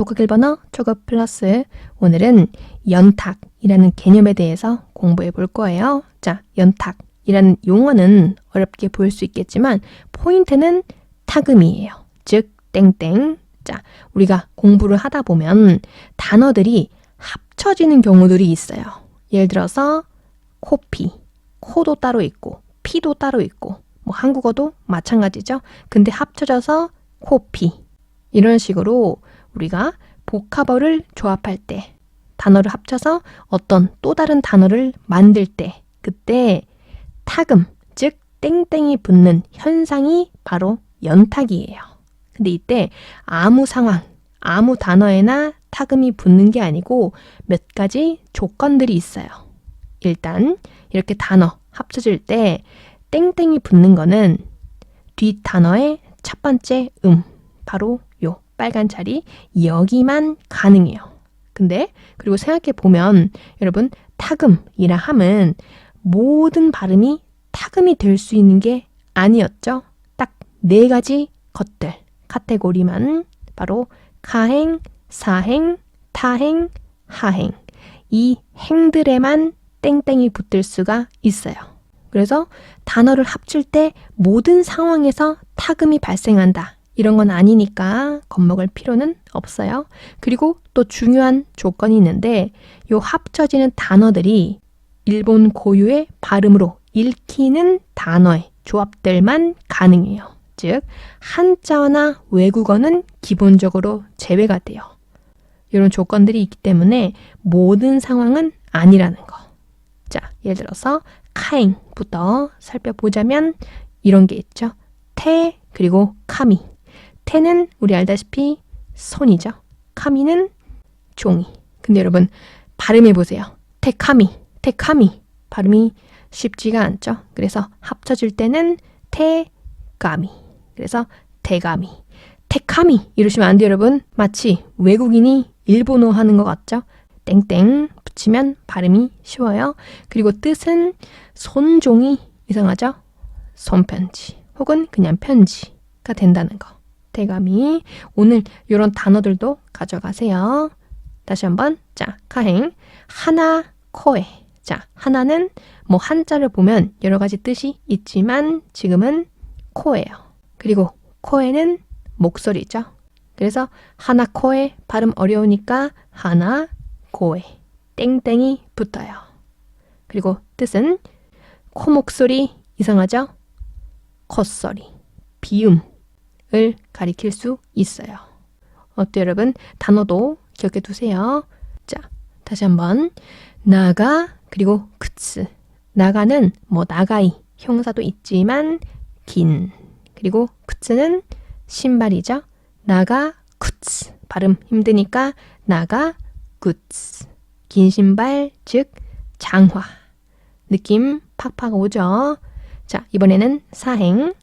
독학 1번어 초급 플러스 오늘은 연탁이라는 개념에 대해서 공부해 볼 거예요. 자, 연탁이라는 용어는 어렵게 보일 수 있겠지만 포인트는 타금이에요. 즉 땡땡. 자, 우리가 공부를 하다 보면 단어들이 합쳐지는 경우들이 있어요. 예를 들어서 코피, 코도 따로 있고 피도 따로 있고 뭐 한국어도 마찬가지죠. 근데 합쳐져서 코피 이런 식으로 우리가 복합어를 조합할 때 단어를 합쳐서 어떤 또 다른 단어를 만들 때 그때 타금 즉 땡땡이 붙는 현상이 바로 연탁이에요. 근데 이때 아무 상황, 아무 단어에나 타금이 붙는 게 아니고 몇 가지 조건들이 있어요. 일단 이렇게 단어 합쳐질 때 땡땡이 붙는 거는 뒷 단어의 첫 번째 음, 바로 요 빨간 자리 여기만 가능해요. 근데 그리고 생각해 보면 여러분 타금이라 함은 모든 발음이 타금이 될 수 있는 게 아니었죠. 딱 네 가지 것들 카테고리만 바로 가행, 사행, 타행, 하행 이 행들에만 땡땡이 붙을 수가 있어요. 그래서 단어를 합칠 때 모든 상황에서 타금이 발생한다. 이런 건 아니니까 겁먹을 필요는 없어요. 그리고 또 중요한 조건이 있는데 요 합쳐지는 단어들이 일본 고유의 발음으로 읽히는 단어의 조합들만 가능해요. 즉 한자어나 외국어는 기본적으로 제외가 돼요. 이런 조건들이 있기 때문에 모든 상황은 아니라는 거. 자, 예를 들어서 카행부터 살펴보자면 이런 게 있죠. 태 그리고 카미. 태는 우리 알다시피 손이죠. 카미는 종이. 근데 여러분 발음해 보세요. 테카미, 테카미. 발음이 쉽지가 않죠. 그래서 합쳐질 때는 테가미. 그래서 대가미. 테카미 이러시면 안 돼요, 여러분. 마치 외국인이 일본어 하는 것 같죠? 땡땡 붙이면 발음이 쉬워요. 그리고 뜻은 손종이 이상하죠? 손편지 혹은 그냥 편지가 된다는 거. 대감이 오늘 이런 단어들도 가져가세요. 다시 한번 자 카행 하나 코에 자 하나는 뭐 한자를 보면 여러 가지 뜻이 있지만 지금은 코예요. 그리고 코에는 목소리죠. 그래서 하나 코에 발음 어려우니까 하나 고에 땡땡이 붙어요. 그리고 뜻은 코 목소리 이상하죠? 콧소리, 비음 을 가리킬 수 있어요. 어때요, 여러분? 단어도 기억해 두세요. 자, 다시 한번 나가 그리고 크츠. 나가는 뭐 나가이 형사도 있지만 긴 그리고 크츠는 신발이죠. 나가 쿠츠 발음 힘드니까 나가 구츠 긴 신발 즉 장화 느낌 팍팍 오죠. 자 이번에는 사행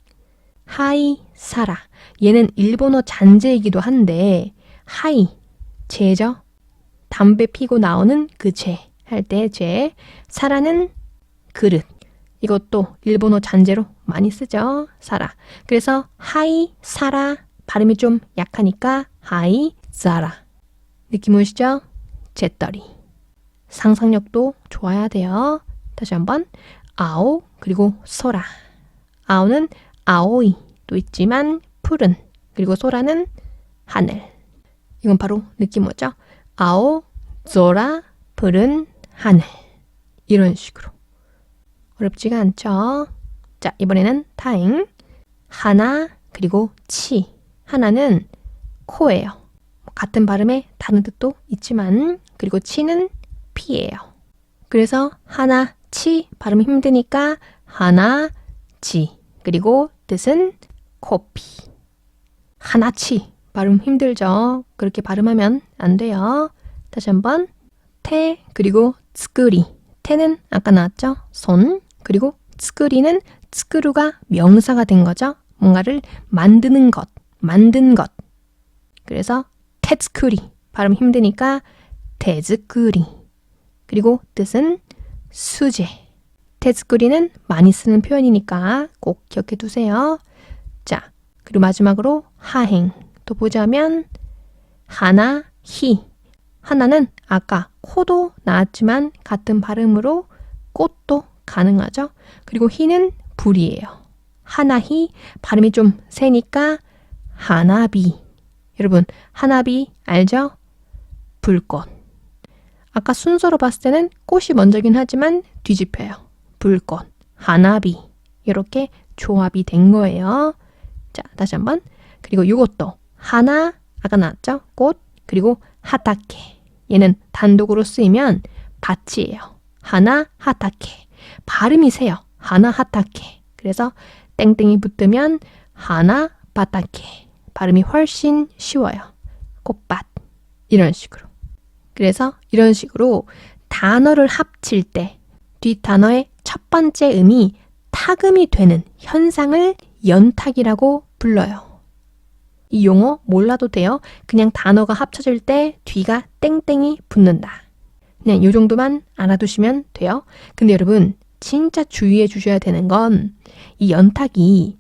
하이 사라 얘는 일본어 잔재이기도 한데 하이 재죠. 담배 피고 나오는 그재할때재 사라는 그릇 이것도 일본어 잔재로 많이 쓰죠. 사라. 그래서 하이 사라 발음이 좀 약하니까 하이 자라. 느낌 오시죠? 재떨이. 상상력도 좋아야 돼요. 다시 한번 아오 그리고 소라. 아오는 아오이도 있지만 푸른 그리고 소라는 하늘. 이건 바로 느낌 오죠? 아오, 조라, 푸른 하늘. 이런 식으로. 어렵지가 않죠? 자, 이번에는 타잉. 하나, 그리고 치. 하나는 코예요. 같은 발음에 다른 뜻도 있지만, 그리고 치는 피예요. 그래서 하나, 치 발음 힘드니까 하나, 치. 그리고 뜻은 코피. 하나치 발음 힘들죠? 그렇게 발음하면 안 돼요. 다시 한번 태 그리고 츠쿠리. 태는 아까 나왔죠? 손 그리고 츠쿠리는 츠쿠루가 명사가 된 거죠. 뭔가를 만드는 것, 만든 것. 그래서 테츠쿠리 발음 힘드니까 테즈쿠리. 그리고 뜻은 수제. 테츠쿠리는 많이 쓰는 표현이니까 꼭 기억해 두세요. 자, 그리고 마지막으로 하행. 또 보자면 하나, 히. 하나는 아까 코도 나왔지만 같은 발음으로 꽃도 가능하죠. 그리고 히는 불이에요. 하나히 발음이 좀 세니까 하나비. 여러분, 하나비 알죠? 불꽃. 아까 순서로 봤을 때는 꽃이 먼저긴 하지만 뒤집혀요. 불꽃, 하나비. 이렇게 조합이 된 거예요. 자, 다시 한번. 그리고 이것도 하나, 아까 나왔죠? 꽃, 그리고 하타케. 얘는 단독으로 쓰이면 밭이에요. 하나, 하타케. 발음이 세요. 하나, 하타케. 그래서 땡땡이 붙으면 하나, 바타케. 발음이 훨씬 쉬워요. 꽃밭. 이런 식으로. 그래서 이런 식으로 단어를 합칠 때 뒷단어의 첫 번째 음이 타금이 되는 현상을 연탁이라고 불러요. 이 용어 몰라도 돼요. 그냥 단어가 합쳐질 때 뒤가 땡땡이 붙는다. 그냥 이 정도만 알아두시면 돼요. 근데 여러분, 진짜 주의해 주셔야 되는 건 이 연탁이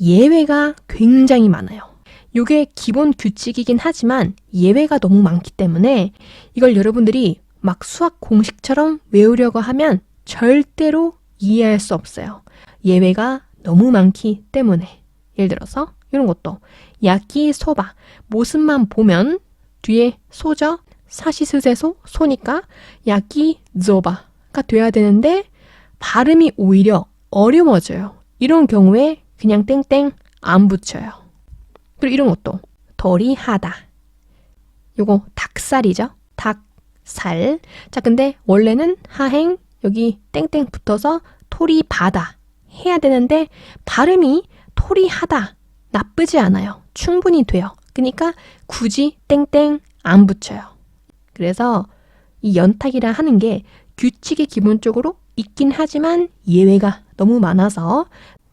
예외가 굉장히 많아요. 이게 기본 규칙이긴 하지만 예외가 너무 많기 때문에 이걸 여러분들이 막 수학 공식처럼 외우려고 하면 절대로 이해할 수 없어요. 예외가 너무 많기 때문에. 예를 들어서 이런 것도 야끼 소바 모습만 보면 뒤에 소죠. 사시스세소 소니까 야끼 조바가 돼야 되는데 발음이 오히려 어려워져요. 이런 경우에 그냥 땡땡 안 붙여요. 그리고 이런 것도 덜이 하다. 요거 닭살이죠. 닭살. 자, 근데 원래는 하행 여기 땡땡 붙어서 토리 바다 해야 되는데 발음이 토리 하다 나쁘지 않아요. 충분히 돼요. 그러니까 굳이 땡땡 안 붙여요. 그래서 이 연탁이라 하는 게 규칙이 기본적으로 있긴 하지만 예외가 너무 많아서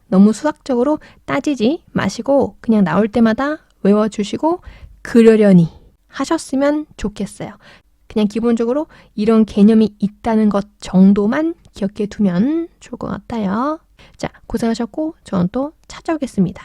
너무 수학적으로 따지지 마시고 그냥 나올 때마다 외워주시고 그러려니 하셨으면 좋겠어요. 그냥 기본적으로 이런 개념이 있다는 것 정도만 기억해 두면 좋을 것 같아요. 자, 고생하셨고 저는 또 찾아오겠습니다.